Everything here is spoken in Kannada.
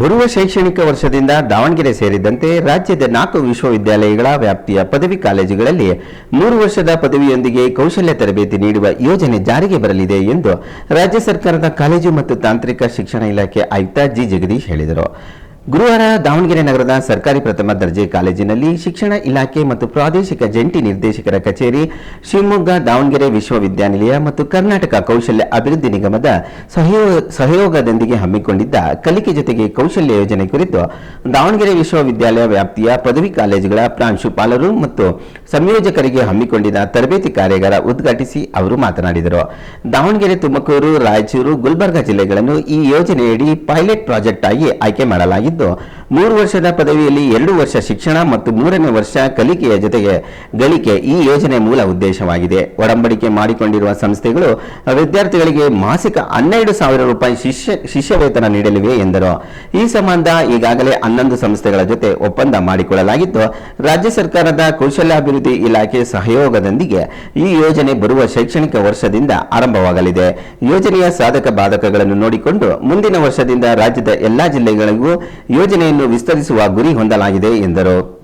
ಬರುವ ಶೈಕ್ಷಣಿಕ ವರ್ಷದಿಂದ ದಾವಣಗೆರೆ ಸೇರಿದಂತೆ ರಾಜ್ಯದ ನಾಲ್ಕು ವಿಶ್ವವಿದ್ಯಾಲಯಗಳ ವ್ಯಾಪ್ತಿಯ ಪದವಿ ಕಾಲೇಜುಗಳಲ್ಲಿ ಮೂರು ವರ್ಷದ ಪದವಿಯೊಂದಿಗೆ ಕೌಶಲ್ಯ ತರಬೇತಿ ನೀಡುವ ಯೋಜನೆ ಜಾರಿಗೆ ಬರಲಿದೆ ಎಂದು ರಾಜ್ಯ ಸರ್ಕಾರದ ಕಾಲೇಜು ಮತ್ತು ತಾಂತ್ರಿಕ ಶಿಕ್ಷಣ ಇಲಾಖೆ ಆಯುಕ್ತ ಜಿ ಜಗದೀಶ್ ಹೇಳಿದರು. ಗುರುವಾರ ದಾವಣಗೆರೆ ನಗರದ ಸರ್ಕಾರಿ ಪ್ರಥಮ ದರ್ಜೆ ಕಾಲೇಜಿನಲ್ಲಿ ಶಿಕ್ಷಣ ಇಲಾಖೆ ಮತ್ತು ಪ್ರಾದೇಶಿಕ ಜಂಟಿ ನಿರ್ದೇಶಕರ ಕಚೇರಿ, ಶಿವಮೊಗ್ಗ, ದಾವಣಗೆರೆ ವಿಶ್ವವಿದ್ಯಾನಿಲಯ ಮತ್ತು ಕರ್ನಾಟಕ ಕೌಶಲ್ಯ ಅಭಿವೃದ್ಧಿ ನಿಗಮದ ಸಹಯೋ- ಸಹಯೋಗದೊಂದಿಗೆ ಹಮ್ಮಿಕೊಂಡಿದ್ದ ಕಲಿಕೆ ಜೊತೆಗೆ ಕೌಶಲ್ಯ ಯೋಜನೆ ಕುರಿತು ದಾವಣಗೆರೆ ವಿಶ್ವವಿದ್ಯಾಲಯ ವ್ಯಾಪ್ತಿಯ ಪದವಿ ಕಾಲೇಜುಗಳ ಪ್ರಾಂಶುಪಾಲರು ಮತ್ತು ಸಂಯೋಜಕರಿಗೆ ಹಮ್ಮಿಕೊಂಡಿದ್ದ ತರಬೇತಿ ಕಾರ್ಯಾಗಾರ ಉದ್ಘಾಟಿಸಿ ಅವರು ಮಾತನಾಡಿದರು. ದಾವಣಗೆರೆ, ತುಮಕೂರು, ರಾಯಚೂರು, ಗುಲ್ಬರ್ಗಾ ಜಿಲ್ಲೆಗಳನ್ನು ಈ ಯೋಜನೆಯಡಿ ಪೈಲಟ್ ಪ್ರಾಜೆಕ್ಟ್ ಆಗಿ ಆಯ್ಕೆ ಮಾಡಲಾಗಿದ್ದು では！ಮೂರು ವರ್ಷದ ಪದವಿಯಲ್ಲಿ ಎರಡು ವರ್ಷ ಶಿಕ್ಷಣ ಮತ್ತು ಮೂರನೇ ವರ್ಷ ಕಲಿಕೆಯ ಜೊತೆಗೆ ಗಳಿಕೆ ಈ ಯೋಜನೆ ಮೂಲ ಉದ್ದೇಶವಾಗಿದೆ. ಒಡಂಬಡಿಕೆ ಮಾಡಿಕೊಂಡಿರುವ ಸಂಸ್ಥೆಗಳು ವಿದ್ಯಾರ್ಥಿಗಳಿಗೆ ಮಾಸಿಕ ಹನ್ನೆರಡು ಸಾವಿರ ರೂಪಾಯಿ ಶಿಷ್ಯ ಶಿಷ್ಯ ವೇತನ ನೀಡಲಿವೆ ಎಂದರು. ಈ ಸಂಬಂಧ ಈಗಾಗಲೇ ಹನ್ನೊಂದು ಸಂಸ್ಥೆಗಳ ಜೊತೆ ಒಪ್ಪಂದ ಮಾಡಿಕೊಳ್ಳಲಾಗಿದ್ದು, ರಾಜ್ಯ ಸರ್ಕಾರದ ಕೌಶಲ್ಯಾಭಿವೃದ್ಧಿ ಇಲಾಖೆ ಸಹಯೋಗದೊಂದಿಗೆ ಈ ಯೋಜನೆ ಬರುವ ಶೈಕ್ಷಣಿಕ ವರ್ಷದಿಂದ ಆರಂಭವಾಗಲಿದೆ. ಯೋಜನೆಯ ಸಾಧಕ ಬಾಧಕಗಳನ್ನು ನೋಡಿಕೊಂಡು ಮುಂದಿನ ವರ್ಷದಿಂದ ರಾಜ್ಯದ ಎಲ್ಲಾ ಜಿಲ್ಲೆಗಳಿಗೂ ಯೋಜನೆಯನ್ನು ವಿಸ್ತರಿಸುವ ಗುರಿ ಹೊಂದಲಾಗಿದೆ ಎಂದರು.